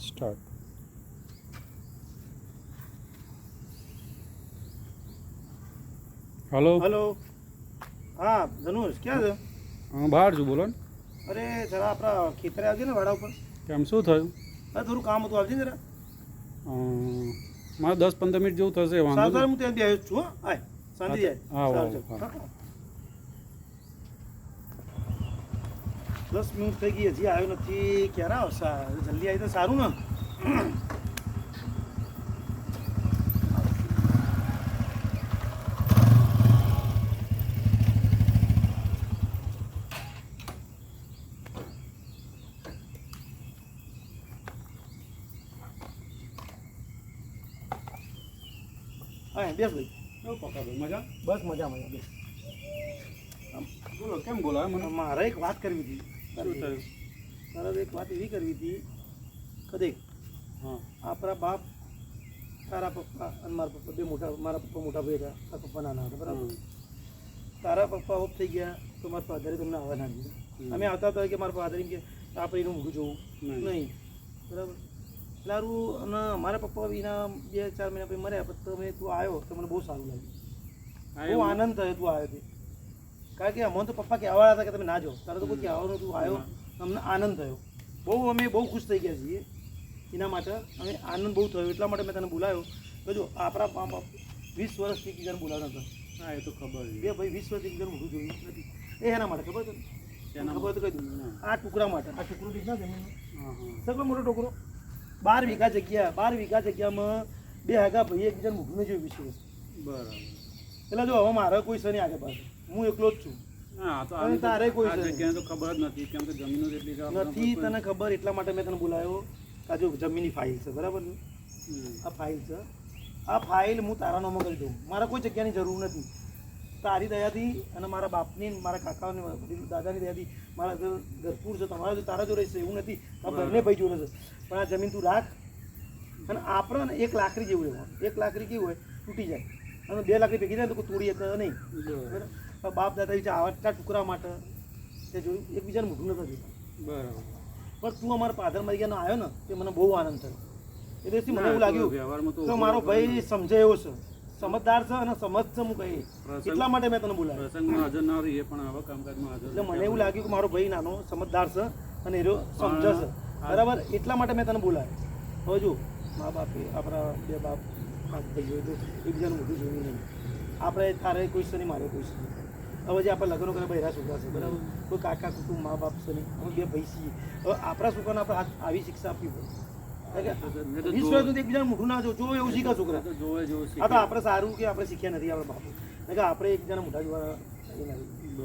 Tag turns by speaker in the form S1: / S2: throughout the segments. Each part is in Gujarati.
S1: સ્ટાર્ટ હલો
S2: હલો હા ધનુષ ક્યાં છે?
S1: હું બહાર છું બોલો ને.
S2: અરે જરા આપણા ખેતરે આવજે ને વાડા ઉપર.
S1: કેમ શું થયું?
S2: અરે થોડું કામ હતું આવજે જરા.
S1: મારે દસ પંદર મિનિટ જેવું થશે વાંધો
S2: હું ત્યાં બે છું હા. શાંતિ જાય.
S1: હા, હા,
S2: સારું
S1: હા.
S2: ચાલ. હા. દસ મિનિટ થઈ ગઈ હજી આવ્યો નથી ક્યારે આવશે? જલ્દી આવી તો સારું ને? હા બેસ ભાઈ.
S1: મજા?
S2: બસ મજા મજા. બેસ
S1: બોલો કેમ બોલાવે મને?
S2: મારે એક વાત કરવી હતી.
S1: શું થયું?
S2: તારે એક વાત એવી કરવી હતી કદે
S1: હા.
S2: આપણા બાપ તારા પપ્પા અને મારા પપ્પા બે મોટા મારા પપ્પા મોટા ભાઈ હતા તારા પપ્પા નાના હતા બરાબર? તારા પપ્પા ઓફ થઈ ગયા તો મારા ફાધરે તમને આવવા ના દીધા. અમે આવતા હતા કે મારા ફાધર એમ કે આપણે એનું મૂકું જોવું
S1: નહીં.
S2: નહીં. બરાબર? લારું અને મારા પપ્પા એના બે ચાર મહિના પછી મર્યા પછી તમે તું આવ્યો તો મને બહુ સારું લાગ્યું. બહુ આનંદ થયો તું આવ્યો તે. કારણ કે અમને તો પપ્પા કહેવા હતા કે તમે ના જાઓ. તારે તો કોઈ કહેવાનું તું આવ્યો અમને આનંદ થયો. બહુ અમે બહુ ખુશ થઈ ગયા છીએ એના માટે. અમે આનંદ બહુ થયો. એટલા માટે મેં તને બોલાવ્યો. તો જો આપણા બાપ વીસ વર્ષથી એકબીજાને બોલાવ્યા હતા.
S1: હા એ તો ખબર છે.
S2: બે ભાઈ વીસ વર્ષથી એકબીજાને મોટું જોયું નથી. એ એના માટે ખબર છે ખબર તો કહી આ ટુકડા માટે. આ ટુકડો દેખ ના જમીન
S1: હા હા.
S2: સગળો મોટો ટુકડો. બાર વીઘા જગ્યા બાર વીઘા જગ્યામાં બે હાગા ભાઈ એકબીજાને મોઢું જોયું વર્ષ
S1: બરાબર.
S2: એટલે જો હવે મારે કોઈ છે નહીં આગળ પાસે હું એકલો જ છું. તારે કોઈ
S1: તો ખબર જ નથી કેમ કે જમીનો
S2: નથી તને ખબર એટલા માટે મેં તને બોલાવ્યો કે જો જમીનની ફાઇલ છે બરાબર ને આ ફાઇલ છે. આ ફાઇલ હું તારા નામમાં કરી દઉં. મારે કોઈ જગ્યાની જરૂર નથી. તારી દયાથી અને મારા બાપની મારા કાકાની દાદાની દયાથી મારા ઘર ઘરપૂર છે તમારા જો તારા જો રહેશે એવું નથી. આ બંને ભાઈ જોડે છે. પણ આ જમીન તું રાખ. અને આપણે એક લાકડી જેવું રહેવાનું. એક લાકડી કેવું હોય? તૂટી જાય. અને બે લાખ ભેગી થાય તો તોડી શકે નહીં.
S1: બરાબર.
S2: બાપ દાદા વિચાર આવા ટુકડા માટે તે જોયું એકબીજાને મોઢું નતા જોતા.
S1: બરાબર.
S2: પણ તું અમારા પાદર મરી ગયા આવ્યો ને તે મને બહુ આનંદ થયો. એ દિવસથી મને એવું લાગ્યું
S1: તો
S2: મારો ભાઈ સમજે એવો છે. સમજદાર છે અને સમજ છે હું કહી એટલા માટે મેં તને બોલાવ્યો.
S1: પ્રસંગમાં હાજર ના રહીએ પણ આવા કામકાજમાં હાજર
S2: એટલે મને એવું લાગ્યું કે મારો ભાઈ નાનો સમજદાર છે અને એ સમજે છે. બરાબર? એટલા માટે મેં તને બોલાવ્યો. હવે જો મા બાપે આપણા બે બાપ પાંચ ભાઈઓ તો એકબીજાનું મોઢું જોયું નહીં. આપણે તારે કોઈ છે નહીં મારે કોઈ છે હવે જે આપણે લગ્નો કરે બહેરા છોકરા છે બરાબર? કોઈ કાકા કુટુંબ મા બાપ છે નહીં. અમે બે ભાઈ છીએ. હવે આપણા છોકરાને આપણે આવી શિક્ષા આપવી પડે. એકબીજાનું મોઢું ના જો એવું શીખે છોકરા.
S1: જોવે જેવું
S2: આ તો આપણે સારું કે આપણે શીખ્યા નથી આપણા બાપુ. કે આપણે એકબીજાના મોઢા જોવા.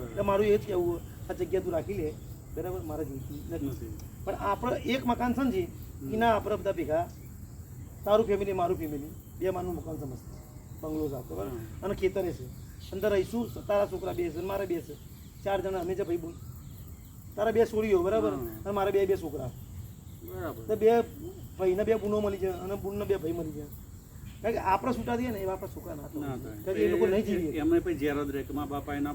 S2: એટલે મારું એ જ કહેવું આ જગ્યા તું રાખી લે. બરાબર? મારે જોઈતી નથી. પણ આપણે એક મકાન સમજી એના આપણે બધા ભેગા. તારું ફેમિલી મારું ફેમિલી બે માનું મકાન સમજતા. બંગલો સાહેબ બરાબર? અને ખેતરે છે. અંદર રહીશું તારા છોકરા બે છે મારે બે છે ચાર જણા અમે છે ભાઈ બોલ તારા બે છોડીઓ બરાબર? અને મારા બે બે છોકરા.
S1: બરાબર.
S2: બે ભાઈને બે બુનો મળી જાય અને બુનને બે ભાઈ મળી જાય. કારણ કે આપણે છૂટા થઈએ ને એવા આપણા છોકરા ના એ લોકો નહીં જીવીએ
S1: એમને પછી ઝેર રહે કે મા બાપા એના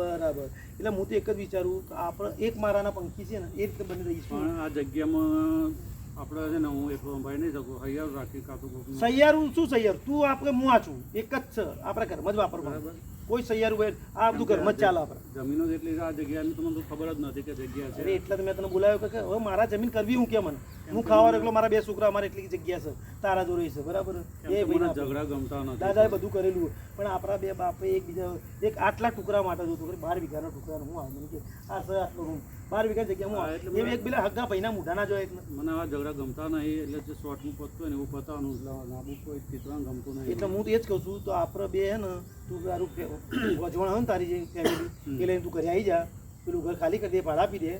S2: બરાબર. એટલે હું તો એક જ વિચારું કે આપણે એક મારાના પંખી છે ને એ રીતે બની રહીશું.
S1: પણ આ જગ્યામાં આપણે છે ને હું એકલો ભાઈ નહીં શકું. સૈયારું રાખી કાતું.
S2: સૈયારું શું સૈયાર? તું આપણે હું છું. એક જ છે. આપણે ઘરમાં જ વાપરવા
S1: બરાબર.
S2: કોઈ સૈયારું હોય આ બધું ઘરમાં જ ચાલે આપણે.
S1: જમીનો જેટલી આ જગ્યાની તો મને ખબર જ નથી કે જગ્યા છે.
S2: એટલે મેં તને બોલાવ્યો કે હવે મારા જમીન કરવી હું કે મને? હું ખાવા એકલો મારા બે છોકરા અમારે એટલી જગ્યા છે. તારા જોડે છે બરાબર? એ
S1: મને ઝઘડા ગમતા નથી.
S2: દાદાએ બધું કરેલું પણ આપણા બે બાપે એકબીજા એક આટલા ટુકડા માટે જોતું કે બાર વીઘાના ટુકડા હું આવે? મને કે આ સર આટલો રૂમ. બાર વીઘા જગ્યા હું
S1: હા, એટલે
S2: એક પેલા હગા ભાઈના મોઢા ના જોય
S1: મને આવા ઝઘડા ગમતા નહીં એટલે જે શોર્ટનું પતતું હોય ને એવું પતાવવાનું લાંબુ કોઈ ચિત્રણ ગમતું નહીં.
S2: એટલે હું તો એ જ કહું છું તો આપણે બે હે ને તું તારું વજવણ હોય ને તારી જે ફેમિલી એ લઈને તું ઘરે આવી જા. પેલું ઘર ખાલી કરી દે ભાડા આપી દે.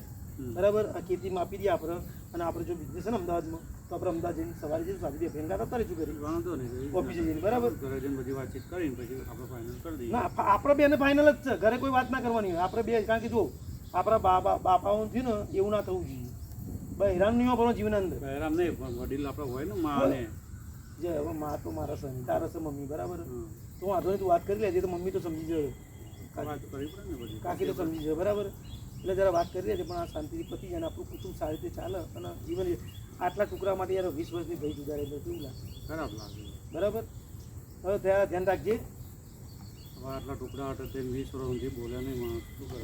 S2: બરાબર? આ ખેતીમાં આપી દે આપણે અને આપણે જો બિઝનેસ છે ને અમદાવાદમાં તો આપણે અમદાવાદ જઈને સવારે જઈને સાથે બે ફ્રેન્ડ તારે શું કરી
S1: વાંધો નહીં
S2: ઓફિસે જઈને બરાબર?
S1: ઘરે જઈને બધી વાતચીત કરીને પછી આપણે ફાઇનલ કરી દઈએ.
S2: ના આપણે બેને ફાઇનલ જ છે. ઘરે કોઈ વાત ના કરવાની હોય. આપણે બે કારણ કે જો આપણા બાબા બાપાઓનું થયું ને એવું ના થવું જોઈએ. બહેરાન નહીં વાપરવાનું જીવન અંદર.
S1: બહેરામ નહીં વડીલ આપણે હોય ને મા ને
S2: જે હવે મા તો મારા સંતાર તારા છે મમ્મી બરાબર. તો વાંધો નહીં તું વાત કરી લેજે તો મમ્મી તો સમજી
S1: બધી
S2: કાકી તો સમજી જશે બરાબર? એટલે જરા વાત કરી લેજે પણ આ શાંતિથી પતી જાય અને આપણું કુટુંબ સારી રીતે ચાલે અને જીવન આટલા ટુકડા માટે યાર વીસ વર્ષની ભાઈ જુદા રહે તો કેવું લાગે?
S1: ખરાબ લાગે.
S2: બરાબર? હવે ત્યાં ધ્યાન રાખજે.
S1: આટલા ટુકડા હતા તે વીસ વર્ષ સુધી બોલ્યા નહીં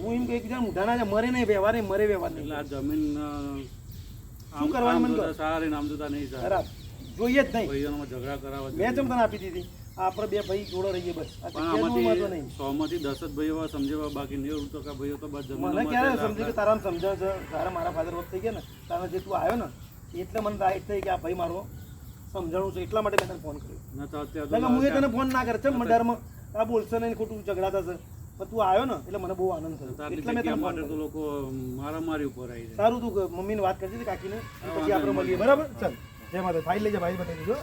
S2: હું એમ કહી એકબીજા મોઢાના છે મરે નહીં વ્યવહાર નહીં મરે વ્યવહાર નહીં.
S1: આ જમીન આમ
S2: કરવાનું મને?
S1: સારી ને જોતા નહીં સારી.
S2: જોઈએ જ નહીં.
S1: ભાઈઓમાં ઝઘડા કરાવવા
S2: મેં તને આપી દીધી? આપણે બે ભાઈ જોડે રહીએ બસ. આ
S1: પણ
S2: જગ્યાનું મહત્વ
S1: આમાંથી સો માંથી દસ જ ભાઈઓ સમજવા બાકી નેવું ટકા ભાઈઓ તો બસ
S2: મને ક્યારે સમજે કે તારા સમજાવ છે? તારા મારા ફાધર વખત થઈ ગયા ને તારા જે તું આવ્યો ને એટલે મને રાઈટ થઈ કે આ ભાઈ મારો સમજણું છે એટલા માટે મેં તને ફોન કર્યો.
S1: તો
S2: હું એ તને ફોન ના કરે છે ડરમાં આ બોલશે નહીં ખોટું ઝઘડા થશે પણ તું આવ્યો ને એટલે મને બહુ આનંદ થયો. એટલે મેં તને ફોન
S1: તો લોકો મારામારી ઉપર આવી જાય.
S2: સારું તું મમ્મીને વાત કરજે કાકીને. પછી આપણે મળીએ. બરાબર? ચાલ. જય માતા ફાઇલ લઈ જા ભાઈ બતાવી દીધો